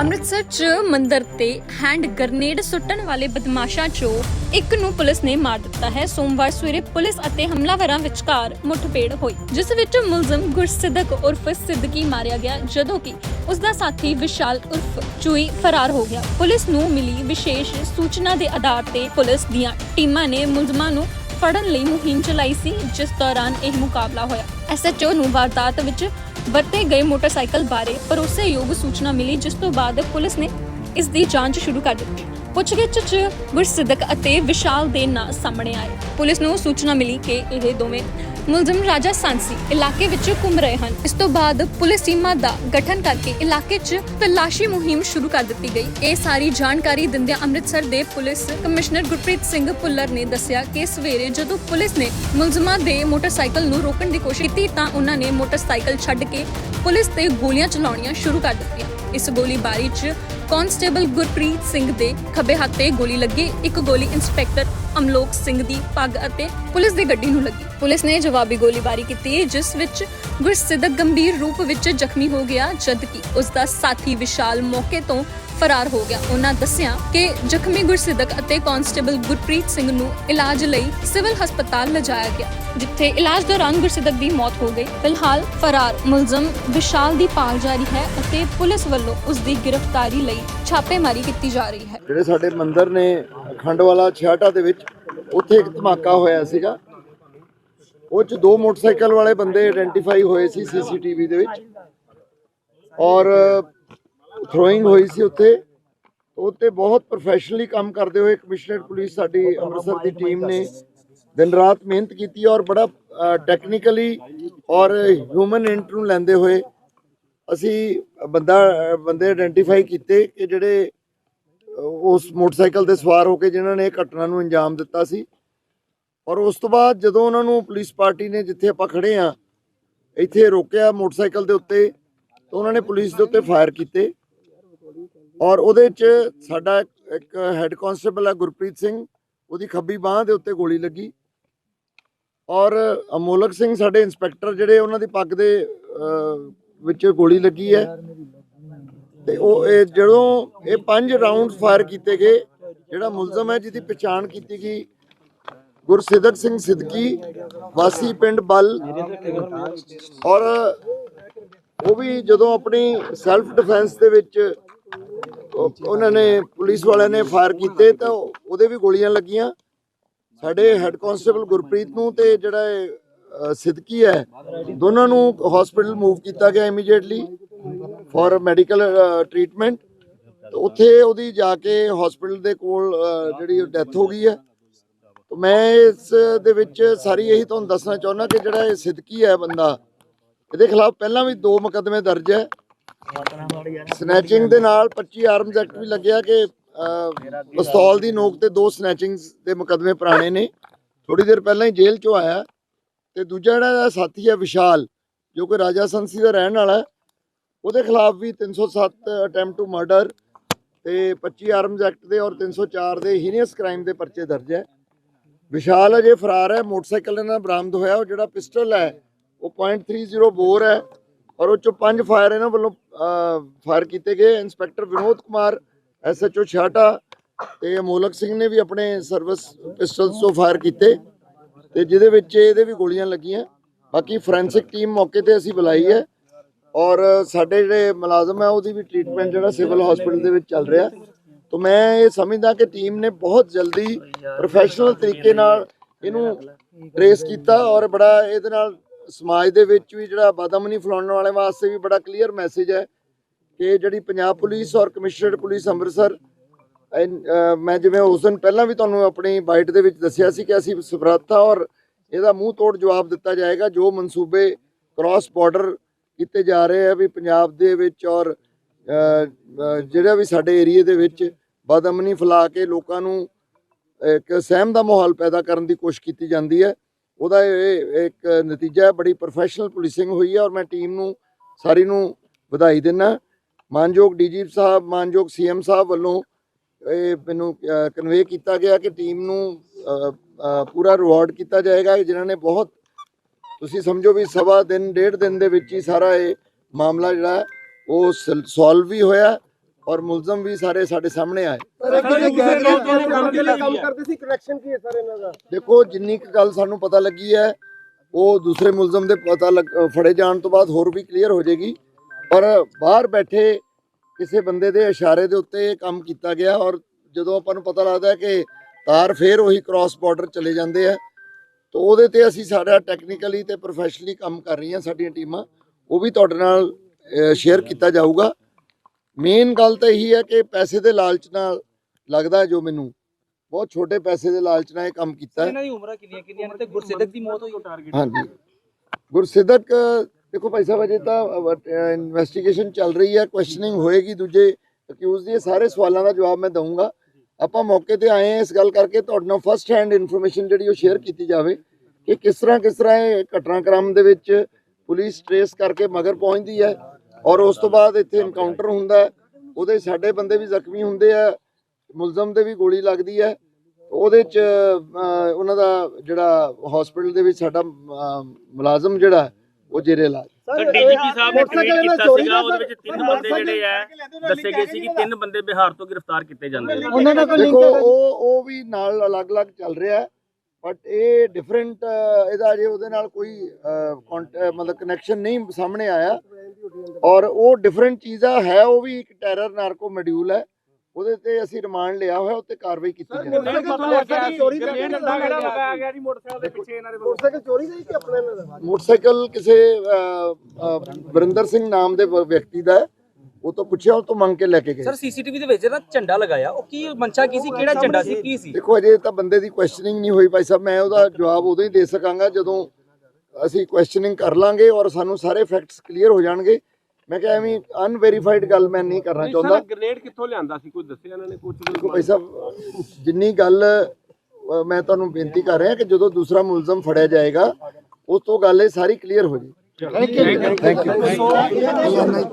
ਅੰਮ੍ਰਿਤਸਰ 'ਚ ਮੰਦਰ ਤੇ ਹੈਂਡ ਗ੍ਰਨੇਡ ਸੁੱਟਣ ਵਾਲੇ ਬਦਮਾਸ਼ਾਂ 'ਚੋਂ ਇੱਕ ਨੂੰ ਪੁਲਿਸ ਨੇ ਮਾਰ ਦਿੱਤਾ ਹੈ। ਸੋਮਵਾਰ ਸਵੇਰੇ ਪੁਲਿਸ ਅਤੇ ਹਮਲਾਵਰਾਂ ਵਿਚਕਾਰ ਮੁੱਠਭੇੜ ਹੋਈ, ਜਿਸ ਵਿੱਚ ਮੁਲਜ਼ਮ ਗੁਰਸਿੱਦਕ ਉਰਫ ਸਿੱਦਕੀ ਮਾਰਿਆ ਗਿਆ, ਜਦੋਂ ਕਿ ਉਸ ਦਾ ਸਾਥੀ ਵਿਸ਼ਾਲ ਉਰਫ ਚੂਈ ਫਰਾਰ ਹੋ ਗਿਆ। ਪੁਲਿਸ ਨੂੰ ਮਿਲੀ ਵਿਸ਼ੇਸ਼ ਸੂਚਨਾ ਦੇ ਆਧਾਰ ਤੇ ਪੁਲਿਸ ਦੀਆਂ ਟੀਮਾਂ ਨੇ ਮੁਲਜ਼ਮਾਂ ਨੂੰ ਫੜਨ ਲਈ ਮੁਹਿੰਮ ਚਲਾਈ ਸੀ, ਜਿਸ ਦੌਰਾਨ ਇਹ ਮੁਕਾਬਲਾ ਹੋਇਆ। ਐਸਐਚਓ ਨੂੰ ਵਾਰਦਾਤ ਵਿੱਚ ਵਰਤੇ ਗਏ ਮੋਟਰਸਾਈਕਲ ਬਾਰੇ ਭਰੋਸੇਯੋਗ ਸੂਚਨਾ ਮਿਲੀ, ਜਿਸ ਤੋਂ ਬਾਅਦ ਪੁਲਿਸ ਨੇ ਇਸ ਦੀ ਜਾਂਚ ਸ਼ੁਰੂ ਕਰ ਦਿੱਤੀ। ਪੁੱਛਗਿੱਛ 'ਚ ਗੁਰਸਿੱਦਕ ਅਤੇ ਵਿਸ਼ਾਲ ਦੇ ਨਾਂ ਸਾਹਮਣੇ ਆਏ। ਪੁਲਿਸ ਨੂੰ ਸੂਚਨਾ ਮਿਲੀ ਕਿ ਇਹ ਦੋਵੇਂ ਮੁਲਜ਼ਮ ਰਾਜਾ ਸਾਂਸੀ ਇਲਾਕੇ ਵਿੱਚ ਘੁੰਮ ਰਹੇ ਹਨ। ਇਸ ਤੋਂ ਬਾਅਦ ਪੁਲਿਸ ਟੀਮਾਂ ਦਾ ਗਠਨ ਕਰਕੇ ਇਲਾਕੇ 'ਚ ਤਲਾਸ਼ੀ ਮੁਹਿੰਮ ਸ਼ੁਰੂ ਕਰ ਦਿੱਤੀ ਗਈ। ਇਹ ਸਾਰੀ ਜਾਣਕਾਰੀ ਦਿੰਦਿਆਂ ਅੰਮ੍ਰਿਤਸਰ ਦੇ ਪੁਲਿਸ ਕਮਿਸ਼ਨਰ ਗੁਰਪ੍ਰੀਤ ਸਿੰਘ ਭੁੱਲਰ ਨੇ ਦੱਸਿਆ ਕਿ ਸਵੇਰੇ ਜਦੋਂ ਪੁਲਿਸ ਨੇ ਮੁਲਜ਼ਮਾਂ ਦੇ ਮੋਟਰਸਾਈਕਲ ਨੂੰ ਰੋਕਣ ਦੀ ਕੋਸ਼ਿਸ਼ ਕੀਤੀ ਤਾਂ ਉਹਨਾਂ ਨੇ ਮੋਟਰਸਾਈਕਲ ਛੱਡ ਕੇ ਪੁਲਿਸ ਤੇ ਗੋਲੀਆਂ ਚਲਾਉਣੀਆਂ ਸ਼ੁਰੂ ਕਰ ਦਿੱਤੀਆਂ। ਇਸ ਗੋਲੀਬਾਰੀ 'ਚ ਕਾਂਸਟੇਬਲ ਗੁਰਪ੍ਰੀਤ ਸਿੰਘ ਦੇ ਖੱਬੇ ਹੱਥ ਤੇ ਗੋਲੀ ਲੱਗੀ। ਇੱਕ ਗੋਲੀ ਇੰਸਪੈਕਟਰ ਅਮਲੋਕ ਸਿੰਘ ਦੀ ਪੱਗ ਅਤੇ ਪੁਲਿਸ ਦੀ ਗੱਡੀ ਨੂੰ ਲੱਗੀ। ਪੁਲਿਸ ਨੇ ਜਵਾਬੀ ਗੋਲੀਬਾਰੀ ਕੀਤੀ, ਜਿਸ ਵਿੱਚ ਗੁਰਸਿੱਧਕ ਗੰਭੀਰ ਰੂਪ ਵਿੱਚ ਜ਼ਖਮੀ ਹੋ ਗਿਆ, ਜਦਕਿ ਉਸ ਦਾ ਸਾਥੀ ਵਿਸ਼ਾਲ ਮੌਕੇ ਤੋਂ ਫਰਾਰ ਹੋ ਗਿਆ। ਉਹਨਾਂ ਦੱਸਿਆ ਕਿ ਜ਼ਖਮੀ ਗੁਰਸਿੱਦਕ ਅਤੇ ਕਾਂਸਟੇਬਲ ਗੁਰਪ੍ਰੀਤ ਸਿੰਘ ਨੂੰ ਇਲਾਜ ਲਈ ਸਿਵਲ ਹਸਪਤਾਲ ਲਿਜਾਇਆ ਗਿਆ, ਜਿੱਥੇ ਇਲਾਜ ਦੌਰਾਨ ਗੁਰਸਿੱਦਕ ਦੀ ਮੌਤ ਹੋ ਗਈ। ਫਿਲਹਾਲ ਫਰਾਰ ਮੁਲਜ਼ਮ ਵਿਸ਼ਾਲ ਦੀ ਭਾਲ ਜਾਰੀ ਹੈ ਅਤੇ ਪੁਲਿਸ ਵੱਲੋਂ ਉਸ ਦੀ ਗ੍ਰਿਫਤਾਰੀ ਲਈ ਛਾਪੇਮਾਰੀ ਕੀਤੀ ਜਾ ਰਹੀ ਹੈ। ਜਿਹੜੇ ਸਾਡੇ ਮੰਦਿਰ ਨੇ ਖੰਡਵਾਲਾ ਛਿਆਟਾ ਦੇ ਵਿੱਚ, ਉੱਥੇ ਇੱਕ ਧਮਾਕਾ ਹੋਇਆ ਸੀਗਾ। ਉਹ ਚ ਦੋ ਮੋਟਰਸਾਈਕਲ ਵਾਲੇ ਬੰਦੇ ਆਇਡੈਂਟੀਫਾਈ ਹੋਏ ਸੀ ਸੀਸੀਟੀਵੀ ਦੇ ਵਿੱਚ। ਔਰ ਥਰੋਇੰਗ ਹੋਈ ਸੀ ਉੱਥੇ। ਉੱਤੇ ਬਹੁਤ ਪ੍ਰੋਫੈਸ਼ਨਲੀ ਕੰਮ ਕਰਦੇ ਹੋਏ ਕਮਿਸ਼ਨਰ ਪੁਲਿਸ ਸਾਡੀ ਅੰਮ੍ਰਿਤਸਰ ਦੀ ਟੀਮ ਨੇ ਦਿਨ ਰਾਤ ਮਿਹਨਤ ਕੀਤੀ ਔਰ ਬੜਾ ਟੈਕਨੀਕਲੀ ਔਰ ਹਿਊਮਨ ਇੰਟ ਨੂੰ ਲੈਂਦੇ ਹੋਏ ਅਸੀਂ ਬੰਦਾ ਬੰਦੇ ਆਇਡੈਂਟੀਫਾਈ ਕੀਤੇ ਕਿ ਜਿਹੜੇ ਉਸ ਮੋਟਰਸਾਈਕਲ ਤੇ ਸਵਾਰ ਹੋ ਕੇ ਜਿਨ੍ਹਾਂ ਨੇ ਇਹ ਘਟਨਾ ਨੂੰ ਅੰਜਾਮ ਦਿੱਤਾ ਸੀ। ਔਰ ਉਸ ਤੋਂ ਬਾਅਦ ਜਦੋਂ ਉਹਨਾਂ ਨੂੰ ਪੁਲਿਸ ਪਾਰਟੀ ਨੇ ਜਿੱਥੇ ਆਪਾਂ ਖੜੇ ਆ ਇੱਥੇ ਰੋਕਿਆ ਮੋਟਰਸਾਈਕਲ ਦੇ ਉੱਤੇ ਤਾਂ ਉਹਨਾਂ ਨੇ ਪੁਲਿਸ ਦੇ ਉੱਤੇ ਫਾਇਰ ਕੀਤੇ। ਔਰ ਉਹਦੇ 'ਚ ਸਾਡਾ ਇੱਕ ਹੈੱਡ ਕਾਂਸਟੇਬਲ ਹੈ ਗੁਰਪ੍ਰੀਤ ਸਿੰਘ, ਉਹਦੀ ਖੱਬੀ ਬਾਹ ਦੇ ਉੱਤੇ ਗੋਲੀ ਲੱਗੀ। ਔਰ ਅਮੋਲਕ ਸਿੰਘ ਸਾਡੇ ਇੰਸਪੈਕਟਰ ਜਿਹੜੇ ਉਹਨਾਂ ਦੀ ਪੱਗ ਦੇ ਵਿੱਚ ਗੋਲੀ ਲੱਗੀ ਹੈ। ਤੇ ਉਹ ਇਹ ਜਦੋਂ ਇਹ ਪੰਜ ਰਾਉਂਡ ਫਾਇਰ ਕੀਤੇ ਗਏ, ਜਿਹੜਾ ਮੁਲਜ਼ਮ ਹੈ ਜਿਹਦੀ ਪਛਾਣ ਕੀਤੀ ਗਈ, ਗੁਰਸਿੱਧਕ ਸਿੰਘ ਸਿੱਦਕੀ ਵਾਸੀ ਪਿੰਡ ਬਲ ਔਰ ਉਹ ਵੀ ਜਦੋਂ ਆਪਣੀ ਸੈਲਫ ਡਿਫੈਂਸ ਦੇ ਵਿੱਚ ਉਹਨਾਂ ਨੇ ਪੁਲਿਸ ਵਾਲਿਆਂ ਨੇ ਫਾਇਰ ਕੀਤੇ ਤਾਂ ਉਹਦੇ ਵੀ ਗੋਲੀਆਂ ਲੱਗੀਆਂ। ਸਾਡੇ ਹੈੱਡ ਕਾਂਸਟੇਬਲ ਗੁਰਪ੍ਰੀਤ ਨੂੰ ਤੇ ਜਿਹੜਾ ਇਹ, ਸਿੱਦਕੀ ਹੈ ਦੋਨਾਂ ਨੂੰ ਹਸਪੀਟਲ ਮੂਵ ਕੀਤਾ ਗਿਆ ਇਮੀਡੀਏਟਲੀ ਫॉर ਮੈਡੀਕਲ ਟ੍ਰੀਟਮੈਂਟ ਉੱਥੇ ਉਹਦੀ ਜਾ ਕੇ ਹਸਪੀਟਲ ਦੇ ਕੋਲ ਜਿਹੜੀ ਡੈਥ ਹੋ ਗਈ ਹੈ। ਮੈਂ ਇਸ ਦੇ ਵਿੱਚ ਸਾਰੀ ਇਹੀ ਤੁਹਾਨੂੰ ਦੱਸਣਾ ਚਾਹੁੰਦਾ ਕਿ ਜਿਹੜਾ ਇਹ ਸਿੱਦਕੀ ਹੈ ਬੰਦਾ ਇਹਦੇ ਖਿਲਾਫ ਪਹਿਲਾਂ ਵੀ ਦੋ ਮੁਕੱਦਮੇ ਦਰਜ ਹੈ। ਸਨੈਚਿੰਗ ਦੇ ਨਾਲ 25 ਆਰਮਸ ਐਕਟ ਵੀ ਲੱਗਿਆ ਕਿ ਅਹ, ਪਿਸਤੌਲ ਦੀ ਨੋਕ ਤੇ ਦੋ ਸਨੈਚਿੰਗਸ ਦੇ ਮੁਕੱਦਮੇ ਪੁਰਾਣੇ ਨੇ। ਥੋੜੀ ਦੇਰ ਪਹਿਲਾਂ ਹੀ ਜੇਲ੍ਹ ਚੋਂ ਆਇਆ। ਤੇ ਦੂਜਾ ਜਿਹੜਾ ਸਾਥੀ ਹੈ ਵਿਸ਼ਾਲ ਜੋ ਕਿ ਰਾਜਾ ਸੰਸੀ ਦਾ ਰਹਿਣ ਵਾਲਾ ਉਹਦੇ ਖਿਲਾਫ ਵੀ 307 ਅਟੈਂਪਟ ਟੂ ਮਰਡਰ ਤੇ 25 ਆਰਮਸ ਐਕਟ ਦੇ ਔਰ 304 ਦੇ ਹੀਨੀਅਸ ਕ੍ਰਾਈਮ ਦੇ ਪਰਚੇ ਦਰਜ ਹੈ। ਵਿਸ਼ਾਲ ਅਜੇ ਫਰਾਰ ਹੈ ਮੋਟਰਸਾਈਕਲ ਨਾਲ ਬਰਾਮਦ ਹੋਇਆ ਉਹ ਜਿਹੜਾ ਪਿਸਟਲ ਹੈ ਉਹ .30 ਬੋਰ ਹੈ। ਔਰ ਉਹ ਚੋਂ ਪੰਜ ਫਾਇਰ ਇਹਨਾਂ ਵੱਲੋਂ ਫਾਇਰ ਕੀਤੇ ਗਏ। ਇੰਸਪੈਕਟਰ ਵਿਨੋਦ ਕੁਮਾਰ, ਐਸਐਚਓ ਛਾਟਾ ਤੇ ਅਮੋਲਕ ਸਿੰਘ ਨੇ ਵੀ ਆਪਣੇ ਸਰਵਿਸ ਪਿਸਟਲਸ ਤੋਂ ਫਾਇਰ ਕੀਤੇ ਤੇ ਜਿਹਦੇ ਵਿੱਚ ਇਹਦੇ ਵੀ ਗੋਲੀਆਂ ਲੱਗੀਆਂ। ਬਾਕੀ ਫੋਰੈਂਸਿਕ ਟੀਮ ਮੌਕੇ ਤੇ ਅਸੀਂ ਬੁਲਾਈ ਹੈ ਔਰ ਸਾਡੇ ਜਿਹੜੇ ਮੁਲਾਜ਼ਮ ਹੈ, ਉਹਦੀ ਵੀ ਟ੍ਰੀਟਮੈਂਟ ਜਿਹੜਾ ਸਿਵਲ ਹਸਪੀਟਲ ਦੇ ਵਿੱਚ ਚੱਲ ਰਿਹਾ। ਤਾਂ ਮੈਂ ਇਹ ਸਮਝਦਾ ਕਿ ਟੀਮ ਨੇ ਬਹੁਤ ਜਲਦੀ ਪ੍ਰੋਫੈਸ਼ਨਲ ਤਰੀਕੇ ਨਾਲ ਇਹਨੂੰ ਟ੍ਰੇਸ ਕੀਤਾ ਔਰ ਬੜਾ ਇਹਦੇ ਨਾਲ ਸਮਾਜ ਦੇ ਵਿੱਚ ਵੀ ਜਿਹੜਾ ਬਦਅਮਨੀ ਫੈਲਾਉਣ ਵਾਲੇ ਵਾਸਤੇ ਵੀ ਬੜਾ ਕਲੀਅਰ ਮੈਸੇਜ ਹੈ ਕਿ ਜਿਹੜੀ ਪੰਜਾਬ ਪੁਲਿਸ ਔਰ ਕਮਿਸ਼ਨਰਡ ਪੁਲਿਸ ਅੰਮ੍ਰਿਤਸਰ ਮੈਂ ਜਿਵੇਂ ਉਸ ਦਿਨ ਪਹਿਲਾਂ ਵੀ ਤੁਹਾਨੂੰ ਆਪਣੀ ਬਾਈਟ ਦੇ ਵਿੱਚ ਦੱਸਿਆ ਸੀ ਕਿ ਅਸੀਂ ਸਮਰੱਥਾ ਔਰ ਇਹਦਾ ਮੂੰਹ ਤੋੜ ਜਵਾਬ ਦਿੱਤਾ ਜਾਏਗਾ, ਜੋ ਮਨਸੂਬੇ ਕ੍ਰਾਸ ਬਾਰਡਰ ਕੀਤੇ ਜਾ ਰਹੇ ਆ ਵੀ ਪੰਜਾਬ ਦੇ ਵਿੱਚ ਔਰ ਜਿਹੜਾ ਵੀ ਸਾਡੇ ਏਰੀਏ ਦੇ ਵਿੱਚ ਬਦਅਮਨੀ ਫੈਲਾ ਕੇ ਲੋਕਾਂ ਨੂੰ ਇੱਕ ਸਹਿਮ ਦਾ ਮਾਹੌਲ ਪੈਦਾ ਕਰਨ ਦੀ ਕੋਸ਼ਿਸ਼ ਕੀਤੀ ਜਾਂਦੀ ਹੈ। ਉਹਦਾ ਇਹ ਇੱਕ ਨਤੀਜਾ ਹੈ, ਬੜੀ ਪ੍ਰੋਫੈਸ਼ਨਲ ਪੁਲਿਸਿੰਗ ਹੋਈ ਹੈ ਔਰ ਮੈਂ ਟੀਮ ਨੂੰ, ਸਾਰੀ ਨੂੰ ਵਧਾਈ ਦਿੰਦਾ ਮਾਨਯੋਗ ਡੀਜੀਪੀ ਸਾਹਿਬ, ਮਾਨਯੋਗ ਸੀਐਮ ਸਾਹਿਬ ਵੱਲੋਂ ਇਹ ਮੈਨੂੰ ਕਨਵੇ ਕੀਤਾ ਗਿਆ ਕਿ ਟੀਮ ਨੂੰ ਪੂਰਾ ਰਿਵਾਰਡ ਕੀਤਾ ਜਾਏਗਾ। ਜਿਨ੍ਹਾਂ ਨੇ ਬਹੁਤ, ਤੁਸੀਂ ਸਮਝੋ ਵੀ ਸਵਾ ਦਿਨ, ਡੇਢ ਦਿਨ ਦੇ ਵਿੱਚ ਹੀ ਸਾਰਾ ਇਹ ਮਾਮਲਾ ਜਿਹੜਾ ਹੈ, ਉਹ ਸੋਲਵ ਵੀ ਹੋਇਆ। ਔਰ ਮੁਲਜ਼ਮ ਵੀ ਸਾਰੇ ਸਾਡੇ ਸਾਹਮਣੇ ਆਏ। ਕੰਮ ਕਰਦੇ ਸੀ ਕਨੈਕਸ਼ਨ ਕੀ ਹੈ ਸਰ ਇਹਨਾਂ ਦਾ? ਦੇਖੋ ਜਿੰਨੀ ਕੁ ਗੱਲ ਸਾਨੂੰ ਪਤਾ ਲੱਗੀ ਹੈ ਉਹ ਦੂਸਰੇ ਮੁਲਜ਼ਮ ਦੇ ਪਤਾ ਫੜੇ ਜਾਣ ਤੋਂ ਬਾਅਦ ਹੋਰ ਵੀ ਕਲੀਅਰ ਹੋ ਜਾਏਗੀ। ਪਰ ਬਾਹਰ ਬੈਠੇ ਕਿਸੇ ਬੰਦੇ ਦੇ ਇਸ਼ਾਰੇ ਦੇ ਉੱਤੇ ਇਹ ਕੰਮ ਕੀਤਾ ਗਿਆ ਔਰ ਜਦੋਂ ਆਪਾਂ ਨੂੰ ਪਤਾ ਲੱਗਦਾ ਹੈ ਕਿ ਤਾਰ ਫੇਰ ਉਹੀ ਕ੍ਰਾਸ ਬਾਰਡਰ ਚਲੇ ਜਾਂਦੇ ਆ ਤਾਂ ਉਹਦੇ ਤੇ ਅਸੀਂ ਸਾਡਾ ਟੈਕਨੀਕਲੀ ਤੇ ਪ੍ਰੋਫੈਸ਼ਨਲੀ ਕੰਮ ਕਰ ਰਹੀਆਂ ਸਾਡੀਆਂ ਟੀਮਾਂ। ਉਹ ਵੀ ਤੁਹਾਡੇ ਨਾਲ ਸ਼ੇਅਰ ਕੀਤਾ ਜਾਊਗਾ। ਮੇਨ ਗੱਲ ਤਾਂ ਇਹੀ ਹੈ ਕਿ ਪੈਸੇ ਦੇ ਲਾਲਚ ਨਾਲ ਲੱਗਦਾ ਜੋ ਮੈਨੂੰ। ਬਹੁਤ ਛੋਟੇ ਪੈਸੇ ਦੇ ਲਾਲਚ ਨਾਲ ਇਹ ਕੰਮ ਕੀਤਾ ਹੈ। ਇਹਨਾਂ ਦੀ ਉਮਰਾਂ ਕਿੰਨੀਆਂ ਕਿੰਨੀਆਂ ਨੇ? ਤੇ ਗੁਰਸਿੱਧਕ ਦੀ ਮੌਤ ਹੋਈ। ਟਾਰਗੇਟ ਹਾਂਜੀ। ਗੁਰਸਿੱਧਕ ਦੇਖੋ ਭਾਈ ਸਾਹਿਬ ਅਜੇ ਤਾਂ ਇਨਵੈਸਟੀਗੇਸ਼ਨ ਚੱਲ ਰਹੀ ਹੈ। ਕੁਐਸਚਨਿੰਗ ਹੋਏਗੀ ਦੂਜੇ ਅਕਿਊਜ਼ ਦੀ। ਇਹ ਸਾਰੇ ਸਵਾਲਾਂ ਦਾ ਜਵਾਬ ਮੈਂ ਦਊਂਗਾ। ਆਪਾਂ ਮੌਕੇ ਤੇ ਆਏ ਹਾਂ ਇਸ ਗੱਲ ਕਰਕੇ। ਤੁਹਾਡੇ ਨਾਲ ਫਸਟ ਹੈਂਡ ਇਨਫੋਰਮੇਸ਼ਨ ਜਿਹੜੀ ਉਹ ਸ਼ੇਅਰ ਕੀਤੀ ਜਾਵੇ ਕਿ ਕਿਸ ਤਰ੍ਹਾਂ ਕਿਸ ਤਰ੍ਹਾਂ ਇਹ ਘਟਨਾਕ੍ਰਮ ਦੇ ਵਿੱਚ ਪੁਲਿਸ ਟ੍ਰੇਸ ਕਰਕੇ ਮਗਰ ਪਹੁੰਚਦੀ ਹੈ। ਔਰ ਉਸ ਤੋਂ ਬਾਅਦ ਇੱਥੇ ਇਨਕਾਊਂਟਰ ਹੁੰਦਾ ਉਹਦੇ ਸਾਡੇ ਬੰਦੇ ਵੀ ਜ਼ਖਮੀ ਹੁੰਦੇ ਆ। ਮੁਲਜ਼ਮ ਦੇ ਵੀ ਗੋਲੀ ਲੱਗਦੀ ਹੈ। ਉਹਦੇ ਚ ਉਹਨਾਂ ਦਾ ਜਿਹੜਾ ਹਸਪੀਟਲ ਦੇ ਵਿੱਚ ਸਾਡਾ ਮੁਲਾਜ਼ਮ ਜਿਹੜਾ ਉਹ ਜੇਰੇ ਇਲਾਜ। ਸਰ ਡੀਜੀਪੀ ਸਾਹਿਬ ਨੇ ਟਵੀਟ ਕੀਤਾ ਸੀਗਾ ਉਹਦੇ ਵਿੱਚ ਤਿੰਨ ਬੰਦੇ ਜਿਹੜੇ ਆ ਦੱਸੇ ਗਏ ਸੀ ਕਿ ਤਿੰਨ ਬੰਦੇ ਬਿਹਾਰ ਤੋਂ ਗ੍ਰਿਫਤਾਰ ਕੀਤੇ ਜਾਂਦੇ ਨੇ ਉਹਨਾਂ ਦਾ ਕੋਈ ਲਿੰਕ ਉਹ ਵੀ ਨਾਲ ਅਲੱਗ-ਅਲੱਗ ਚੱਲ ਰਿਹਾ ਬਟ ਇਹ ਡਿਫਰੈਂਟ ਇਹਦਾ ਜੇ ਉਹਦੇ ਨਾਲ ਕੋਈ ਮਤਲਬ ਕਨੈਕਸ਼ਨ ਨਹੀਂ ਸਾਹਮਣੇ ਆਇਆ। ਔਰ ਉਹ ਡਿਫਰੈਂਟ ਚੀਜ਼ਾਂ ਹੈ ਉਹ ਵੀ ਇੱਕ ਟੈਰਰ ਨਾਰਕੋ ਮੋਡਿਊਲ ਹੈ। ਉਹਦੇ ਤੇ ਅਸੀਂ ਰਿਮਾਂਡ ਲਿਆ ਹੋਇਆ ਉੱਤੇ ਕਾਰਵਾਈ ਕੀਤੀ ਜੀ ਦਾ ਹੀ ਮੋਟਰਸਾਈਕਲ ਕਿਸੇ ਵਰਿੰਦਰ ਸਿੰਘ ਨਾਮ ਦੇ ਵਿਅਕਤੀ ਦਾ ਹੈ। ਉਹ ਤੋਂ ਪੁੱਛਿਆ ਉਹ ਤੋਂ ਮੰਗ ਕੇ ਲੈ ਕੇ ਗਏ। ਸਰ ਸੀਸੀਟੀਵੀ ਦੇ ਵਿੱਚ ਨਾ ਝੰਡਾ ਲਗਾਇਆ ਉਹ ਕੀ ਮਨਸ਼ਾ ਕੀ ਸੀ? ਕਿਹੜਾ ਝੰਡਾ ਸੀ? ਕੀ ਸੀ? ਦੇਖੋ ਅਜੇ ਤਾਂ ਬੰਦੇ ਦੀ ਕੁਐਸਚਨਿੰਗ ਨਹੀਂ ਹੋਈ ਭਾਈ ਸਾਹਿਬ ਮੈਂ ਉਹਦਾ ਜਵਾਬ ਉਦੋਂ ਹੀ ਦੇ ਸਕਾਂਗਾ ਜਦੋਂ ਅਸੀਂ ਕੁਐਸਚਨਿੰਗ ਕਰ ਲਾਂਗੇ ਔਰ ਸਾਨੂੰ ਸਾਰੇ ਫੈਕਟਸ ਕਲੀਅਰ ਹੋ ਜਾਣਗੇ। ਮੈਂ ਕਿਹਾ ਐਵੇਂ ਅਨਵੈਰੀਫਾਈਡ ਗੱਲ ਮੈਂ ਨਹੀਂ ਕਰਨਾ ਚਾਹੁੰਦਾ। ਗ੍ਰੇਨੇਡ ਕਿੱਥੋਂ ਲਿਆਂਦਾ ਸੀ? ਕੋਈ ਦੱਸਿਆ ਇਹਨਾਂ ਨੇ ਕੁਝ ਦੇਖੋ ਭਾਈ ਸਾਹਿਬ ਜਿੰਨੀ ਗੱਲ ਮੈਂ ਤੁਹਾਨੂੰ ਬੇਨਤੀ ਕਰ ਰਿਹਾ ਕਿ ਜਦੋਂ ਦੂਸਰਾ ਮੁਲਜ਼ਮ ਫੜਿਆ ਜਾਏਗਾ ਉਸ ਤੋਂ ਗੱਲ ਇਹ ਸਾਰੀ ਕਲੀਅਰ ਹੋ ਜੀ ਥੈਂਕ ਯੂ ਥੈਂਕ ਯੂ